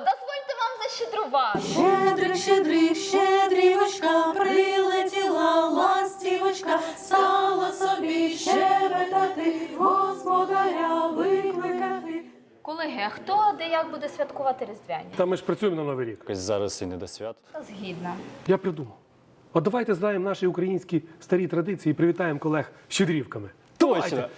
дозвольте вам защедрувати. Щедрик, щедрик, щедрівочка, прилетіла ластівочка, стала собі щебетати, господаря викликати. Колеги, а хто де як буде святкувати Різдвяні? Та ми ж працюємо на Новий рік. Якось зараз і не до свят. Та згідна. Я придумав. От давайте знаємо наші українські старі традиції і привітаємо колег щедрівками. Точно!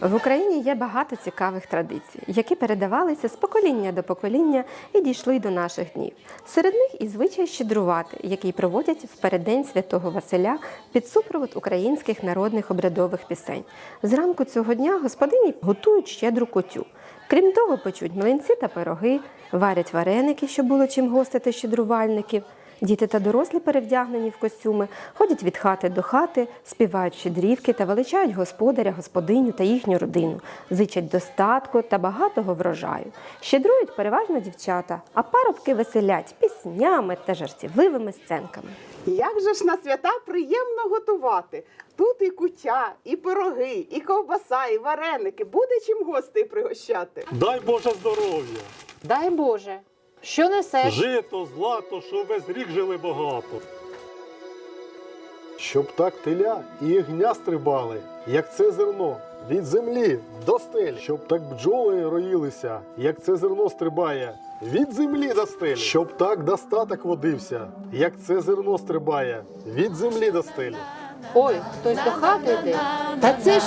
В Україні є багато цікавих традицій, які передавалися з покоління до покоління і дійшли до наших днів. Серед них і звичай щедрувати, який проводять в переддень святого Василя під супровод українських народних обрядових пісень. Зранку цього дня господині готують щедру котю. Крім того, печуть млинці та пироги, варять вареники, щоб було чим гостити щедрувальників. Діти та дорослі, перевдягнені в костюми, ходять від хати до хати, співають щедрівки та величають господаря, господиню та їхню родину, зичать достатку та багатого врожаю. Щедрують переважно дівчата, а парубки веселять піснями та жартівливими сценками. Як же ж на свята приємно готувати? Тут і кутя, і пироги, і ковбаса, і вареники. Буде чим гостей пригощати. Дай Боже здоров'я, Дай Боже. Що несеш? жито, злато, щоб весь рік жили багато. Щоб так теля і ягня стрибали, як це зерно, від землі до стелі. Щоб так бджоли роїлися, як це зерно стрибає, від землі до стелі. Щоб так достаток водився, як це зерно стрибає, від землі до стелі. Ой, хтось до хати йде. Та це ж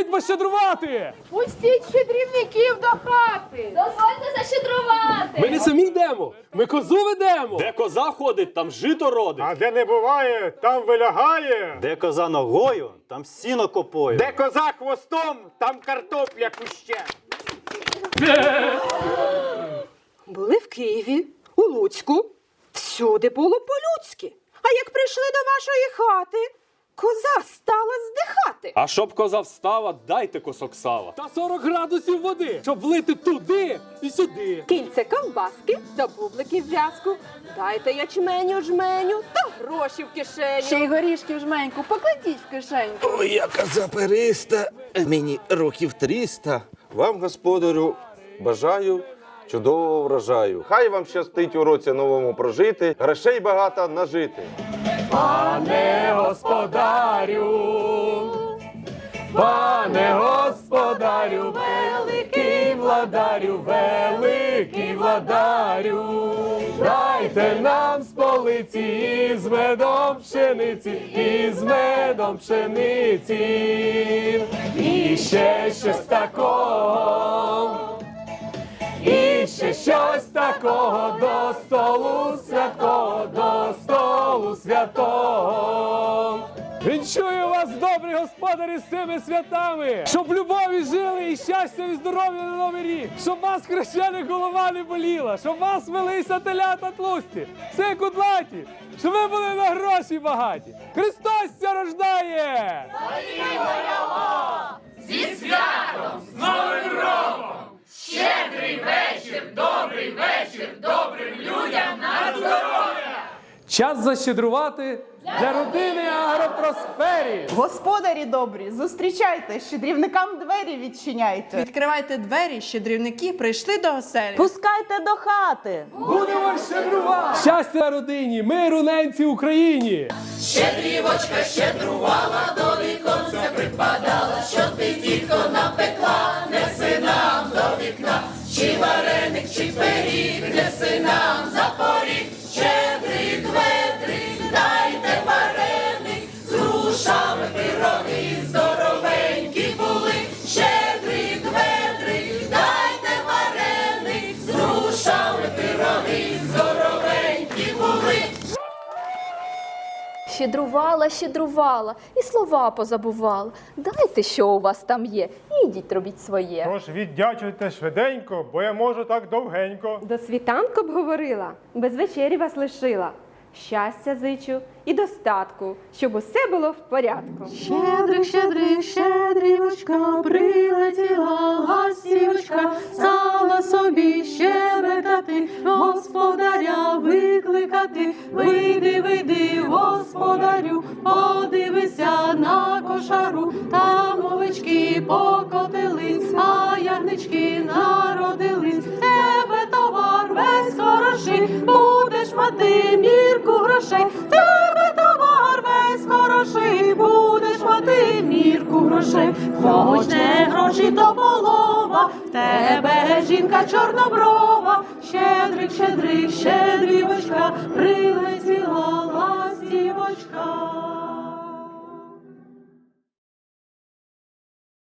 Благословіть вас щедрувати! Пустіть щедрівників до хати! Дозвольте защедрувати! Ми не самі йдемо, ми козу ведемо. Де коза ходить, там жито родить. А де не буває, там вилягає. Де коза ногою, там сіно копою. Де коза хвостом, там картопля куще. Були в Києві, у Луцьку. Всюди було по-людськи. А як прийшли до вашої хати, коза стала здихати. А щоб коза встала, дайте кусок сала. Та 40 градусів води, щоб влити туди і сюди. Кільце ковбаски та бублики в в'язку. Дайте ячменю жменю та гроші в кишеню. Ще й горішки в жменьку, покладіть в кишеньку. Ой, я коза периста, мені років 300. Вам, господарю, бажаю чудового врожаю. Хай вам щастить у році новому прожити, грошей багато нажити. Пане господарю, пане господарю, великий владарю, великий владарю, дайте нам з полиці із медом пшениці, із медом пшениці, і ще щось такого. І ще щось такого до столу святого, святого. Вінчую вас, добрі господарі, з цими святами, щоб любові жили і щастя і здоров'я на новий рік, щоб вас хрещених голова не боліла, щоб вас велися телята тлусті, все кудлаті, щоб ви були на гроші багаті. Христос ся рождає! Час защедрувати для родини Агропросфері. Господарі добрі, зустрічайте, щедрівникам двері відчиняйте. Відкривайте двері, щедрівники прийшли до оселі. Пускайте до хати. Будемо щедрувати! Щастя родині, миру ненці Україні! Щедрівочка Щедрувала, щедрувала, щедрувала і слова позабувала. Дайте, що у вас там є, ідіть робіть своє. Тож віддячуйте швиденько, бо я можу так довгенько. До світанку б говорила, без вечері вас лишила. Щастя зичу і достатку, щоб усе було в порядку. Щедрик, щедрик, щедрівочка, прилетіла ластівочка, стала собі щебетати, господаря викликати. Вийди, вийди, господарю, подивися на кошару, там овечки покотились, а ягнички народились. Тебе товар весь хороший, будеш мати мірку грошей. Тебе товар весь хороший, будеш мати мірку грошей. Хоч не гроші, то полова, в тебе жінка чорноброва, щедрик, щедрик, щедрівочка, ластівочка.